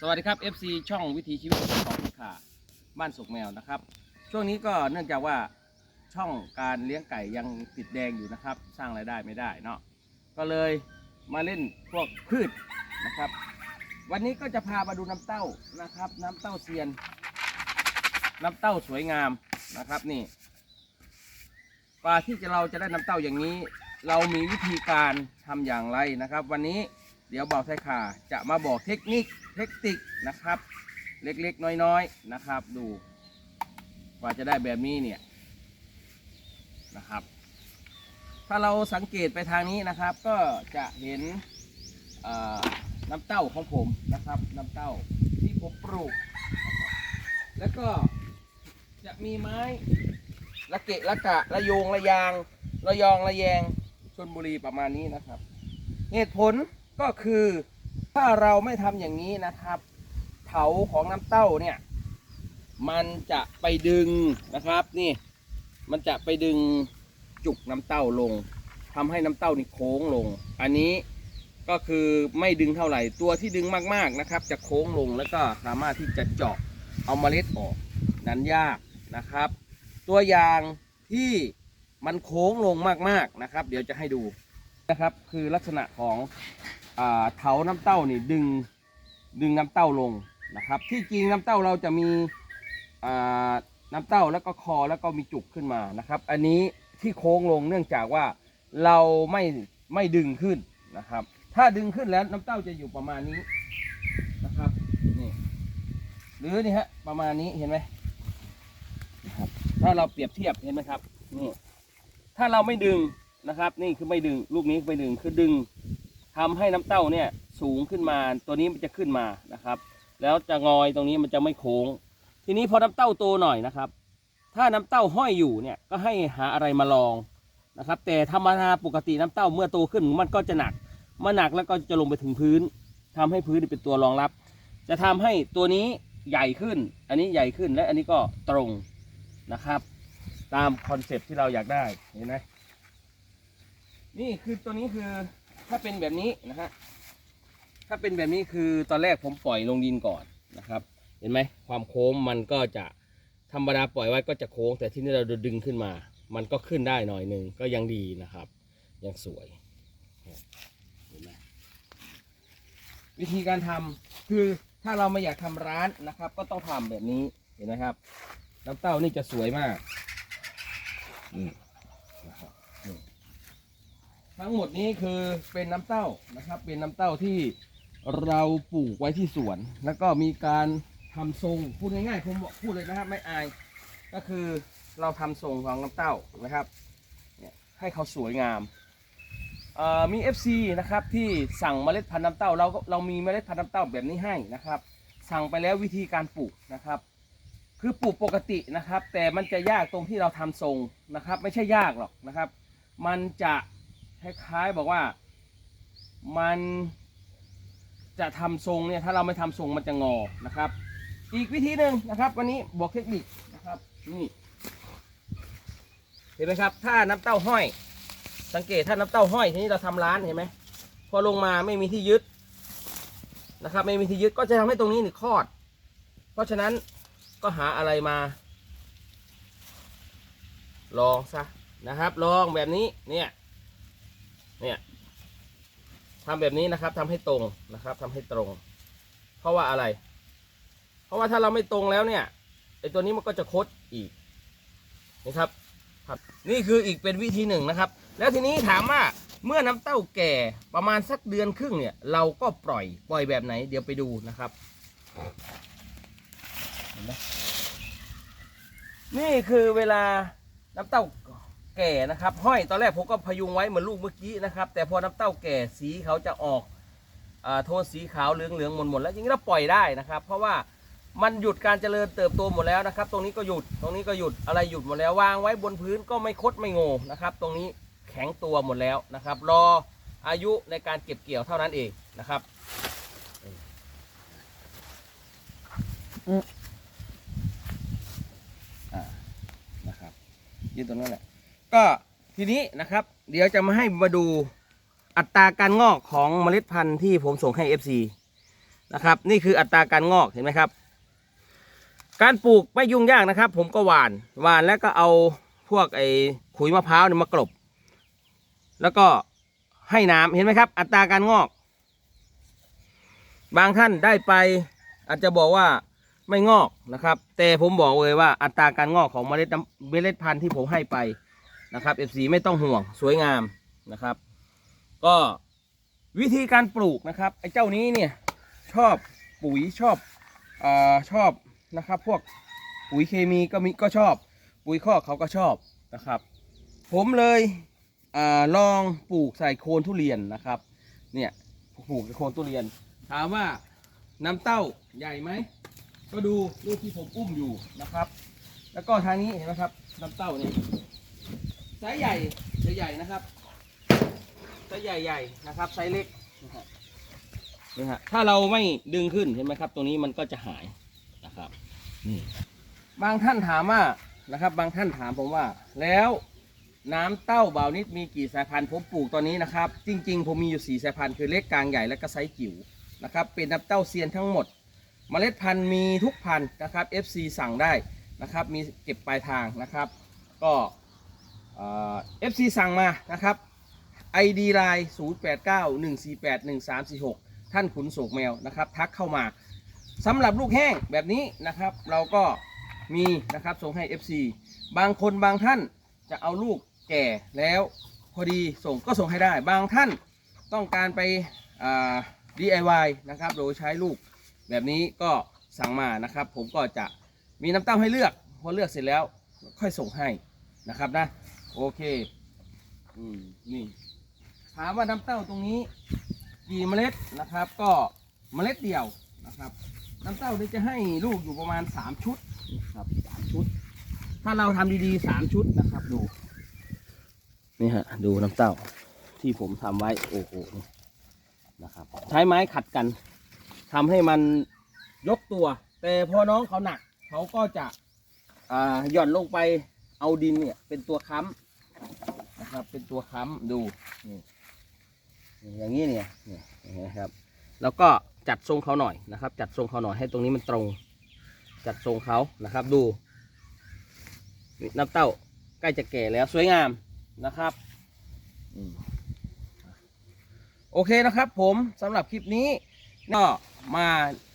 สวัสดีครับ FC ช่องวิถีชีวิตของผู้ขาบ้านสุกแมวนะครับ ช่วงนี้ก็เนื่องจากว่าช่องการเลี้ยงไก่ยังติดแดงอยู่นะครับ สร้างรายได้ไม่ได้เนาะก็เลยมาเล่นพวกพืชนะครับ วันนี้ก็จะพามาดูน้ำเต้านะครับ น้ำเต้าเซียน น้ำเต้าสวยงามนะครับนี่กว่าที่จะเราจะได้น้ำเต้าอย่างนี้ เรามีวิธีการทำอย่างไรนะครับ วันนี้เดี๋ยวบอกไทยขาจะมาบอกเทคนิค เทคนิคนะครับ เล็กๆ น้อยๆนะครับ ดูกว่าจะได้แบบนี้เนี่ยนะครับ ถ้าเราสังเกตไปทางนี้นะครับ ก็จะเห็นน้ำเต้าของผมนะครับน้ำเต้าที่ผมปลูก แล้วก็จะมีไม้ละเกะละกะละโยงละยางละยองละแยงชนบุรีประมาณนี้นะครับ เหตุผลก็คือ ถ้าเราไม่ทำอย่างนี้นะครับเถาของน้ำเต้าเนี่ย มันจะไปดึงนะครับนี่ มันจะไปดึงจุกน้ำเต้าลงทำให้น้ำเต้านี่โค้งลง อันนี้ก็คือไม่ดึงเท่าไหร่ตัวที่ดึงมากๆนะครับ จะโค้งลงแล้วก็สามารถที่จะเจาะเอาเมล็ดออกนั้นยากนะครับ ตัวอย่างที่มันโค้งลงมากๆนะครับ เดี๋ยวจะให้ดูนะครับ คือลักษณะของ เถาน้ำเต้านี่ดึงดึงน้ำเต้าลงนะครับ ที่จริงน้ำเต้าเราจะมีน้ำเต้าแล้วก็คอแล้วก็มีจุกขึ้นมานะครับ อันนี้ที่โค้งลงเนื่องจากว่าเราไม่ไม่ดึงขึ้นนะครับ ถ้าดึงขึ้นแล้วน้ำเต้าจะอยู่ประมาณนี้นะครับนี่หรือนี่ฮะประมาณนี้เห็นไหมนะครับถ้าเราเปรียบเทียบเห็นไหมครับนี่ถ้าเราไม่ดึงนะครับ นี่คือไม่ดึงลูกนี้ไม่ดึงคือดึง ทำให้น้ำเต้าเนี่ยสูงขึ้นมาตัวนี้มันจะขึ้นมานะครับ แล้วจะงอยตรงนี้มันจะไม่โค้ง ทีนี้พอน้ำเต้าโตหน่อยนะครับ ถ้าน้ำเต้าห้อยอยู่เนี่ยก็ให้หาอะไรมาลองนะครับ แต่ธรรมดาปกติน้ำเต้าเมื่อโตขึ้นมันก็จะหนักเมื่อหนักแล้วก็จะลงไปถึงพื้นทำให้พื้นเป็นตัวรองรับ จะทำให้ตัวนี้ใหญ่ขึ้น อันนี้ใหญ่ขึ้นและอันนี้ก็ตรงนะครับ ตามคอนเซปที่เราอยากได้เห็นไหมนี่คือตัวนี้คือ ถ้าเป็นแบบนี้นะฮะถ้าเป็นแบบนี้คือตอนแรกผมปล่อยลงดินก่อนนะครับ เห็นไหมความโค้งมันก็จะธรรมดาปล่อยไว้ก็จะโค้ง แต่ที่นี่เราดึงขึ้นมา มันก็ขึ้นได้หน่อยหนึ่งก็ยังดีนะครับ ยังสวยเห็นไหมวิธีการทำคือถ้าเราไม่อยากทำร้านนะครับ ก็ต้องทำแบบนี้เห็นไหมครับน้ำเต้านี่จะสวยมากนี่นะครับนี่ ทั้งหมดนี้คือเป็นน้ำเต้านะครับ เป็นน้ำเต้าที่เราปลูกไว้ที่สวน แล้วก็มีการทำทรงพูดง่ายๆผมบอกพูดเลยนะครับไม่อาย ก็คือเราทำทรงของน้ำเต้านะครับให้เขาสวยงามเอ่อมี FC นะครับที่สั่งเมล็ดพันธุ์น้ำเต้าเราก็เรามีเมล็ดพันธุ์น้ำเต้าแบบนี้ให้นะครับ สั่งไปแล้ววิธีการปลูกนะครับ คือปลูกปกตินะครับ แต่มันจะยากตรงที่เราทำทรงนะครับ ไม่ใช่ยากหรอกนะครับ มันจะ คล้ายๆบอกว่ามันจะทำทรงเนี่ยถ้าเราไม่ทำทรงมันจะงอนะครับ อีกวิธีหนึ่งนะครับ วันนี้บอกเทคนิคนะครับนี่เห็นไหมครับ ถ้าน้ำเต้าห้อย สังเกตถ้าน้ำเต้าห้อยทีนี้เราทำร้านเห็นไหมพอลงมาไม่มีที่ยึดนะครับ ไม่มีที่ยึดก็จะทำให้ตรงนี้นี่คลอด เพราะฉะนั้นก็หาอะไรมา ลองซะนะครับ ลองแบบนี้เนี่ย เนี่ยทำแบบนี้นะครับทำให้ตรงนะครับทำให้ตรง เพราะว่าอะไร เพราะว่าถ้าเราไม่ตรงแล้วเนี่ยไอตัวนี้มันก็จะคดอีกนะครับครับนี่คืออีกเป็นวิธีหนึ่งนะครับ แล้วทีนี้ถามว่าเมื่อน้ำเต้าแก่ประมาณสักเดือนครึ่งเนี่ย เราก็ปล่อยปล่อยแบบไหน เดี๋ยวไปดูนะครับเห็นไหมนี่คือเวลาน้ำเต้า แก่นะครับ ห้อยตอนแรกผมก็พยุงไว้เหมือนลูกเมื่อกี้นะครับ แต่พอน้ำเต้าแก่สีเขาจะออกอโทนสีขาวเหลืองเหลืองๆหมดหมดแล้วอย่างนี้เราปล่อยได้นะครับ เพราะว่ามันหยุดการเจริญเติบโตหมดแล้วนะครับ ตรงนี้ก็หยุดตรงนี้ก็หยุดอะไรหยุดหมดแล้ววางไว้บนพื้นก็ไม่คดไม่งอนะครับ ตรงนี้แข็งตัวหมดแล้วนะครับ รออายุในการเก็บเกี่ยวเท่านั้นเองนะครับอ่านะครับยืนตรงนั้นแหละ ก็ทีนี้นะครับ เดี๋ยวจะมาให้มาดูอัตราการงอกของเมล็ดพันธุ์ที่ผมส่งให้ FC นะครับ นี่คืออัตราการงอกเห็นไหมครับ การปลูกไม่ยุ่งยากนะครับ ผมก็หว่านหว่านแล้วก็เอาพวกไอ้ขุยมะพร้าวเนี่ยมากลบแล้วก็ให้น้ำเห็นไหมครับ อัตราการงอก บางท่านได้ไปอาจจะบอกว่าไม่งอกนะครับ แต่ผมบอกเลยว่าอัตราการงอกของเมล็ดเมล็ดพันธุ์ที่ผมให้ไป นะครับ F4 ไม่ต้องห่วงสวยงามนะครับ ก็วิธีการปลูกนะครับไอ้เจ้านี้เนี่ยชอบปุ๋ยชอบอชอบนะครับ พวกปุ๋ยเคมีก็มีก็ชอบ ปุ๋ยคอกเขาก็ชอบนะครับ ผมเลยอลองปลูกใส่โคนทุเรียนนะครับเนี่ยปลูกในโคนทุเรียน ถามว่าน้ำเต้าใหญ่ไหมก็ดูลูกที่ผมอุ้มอยู่นะครับ แล้วก็ทางนี้เห็นไหมครับน้ำเต้าเนี่ย ไซส์ใหญ่จะใหญ่นะครับไซส์ใหญ่ๆนะครับไซส์เล็กนะครับนี่ฮะถ้าเราไม่ดึงขึ้นเห็นไหมครับ ตรงนี้มันก็จะหายนะครับนี่บางท่านถามว่านะครับ บางท่านถามผมว่า แล้วน้ำเต้าเบานิดมีกี่สายพันธุ์ผมปลูกตอนนี้นะครับ จริง ๆ ผมมีอยู่สี่สายพันธุ์คือเล็กกลางใหญ่และก็ไซส์จิ๋วนะครับเป็นน้ำเต้าเซียนทั้งหมดเมล็ดพันธุ์มีทุกพันธุ์นะครับ FC สั่งได้นะครับ มีเก็บปลายทางนะครับ ก็ เอ่อ FC สั่งมานะครับ ID line 0891481346 ท่านขุนโศกแมวนะครับ ทักเข้ามาสำหรับลูกแห้งแบบนี้นะครับ เราก็มีนะครับส่งให้ FC บางคนบางท่านจะเอาลูกแก่แล้วพอดีส่งก็ส่งให้ได้ บางท่านต้องการไป DIY นะครับ โดยใช้ลูกแบบนี้ก็สั่งมานะครับ ผมก็จะมีน้ำเต้าให้เลือก พอเลือกเสร็จแล้วค่อยส่งให้นะครับนะ โอเค อืมนี่ ถามว่าน้ำเต้าตรงนี้ กี่เมล็ดนะครับ ก็เมล็ดเดียวนะครับ น้ำเต้านี่จะให้ลูกอยู่ประมาณ 3 ชุดนะครับสามชุด ถ้าเราทำดีๆ 3 ชุดนะครับ ดู นี่ฮะ ดูน้ำเต้าที่ผมทำไว้ โอ้โหนะครับ ใช้ไม้ขัดกันทำให้มันยกตัว แต่พอน้องเขาหนัก เขาก็จะอ่าหย่อนลงไปเอาดินเนี่ยเป็นตัวค้ำ ครับ เป็นตัวค้ำดูนี่อย่างนี้เนี่ยนี่นไหมครับ แล้วก็จัดทรงเขาหน่อยนะครับ จัดทรงเขาหน่อยให้ตรงนี้มันตรง จัดทรงเขานะครับ ดูน้ำเต้าใกล้จะแก่แล้วสวยงามนะครับโอเคนะครับผมสำหรับคลิปนี้ก็มา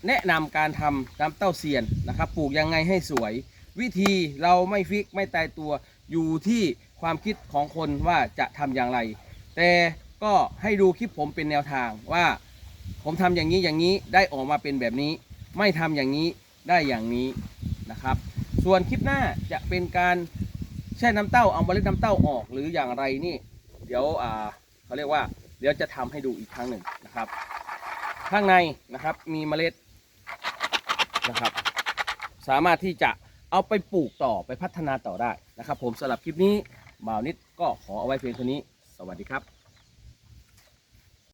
แนะนำการทำน้ำเต้าเซียนนะครับ ปลูกยังไงให้สวย วิธีเราไม่ฟิกไม่ตายตัวอยู่ที่ ความคิดของคนว่าจะทำอย่างไร แต่ก็ให้ดูคลิปผมเป็นแนวทางว่า ผมทำอย่างนี้อย่างนี้ได้ออกมาเป็นแบบนี้ ไม่ทำอย่างนี้ได้อย่างนี้นะครับ ส่วนคลิปหน้าจะเป็นการแช่น้ำเต้าเอาเมล็ดน้ำเต้าออกหรืออย่างไรนี่ เดี๋ยวอ่าเขาเรียกว่าเดี๋ยวจะทำให้ดูอีกครั้งหนึ่งนะครับ ข้างในนะครับมีเมล็ดนะครับ สามารถที่จะเอาไปปลูกต่อไปพัฒนาต่อได้นะครับ ผมสำหรับคลิปนี้ บ่าวนิดก็ขอเอาไว้เพียงเท่านี้ สวัสดีครับ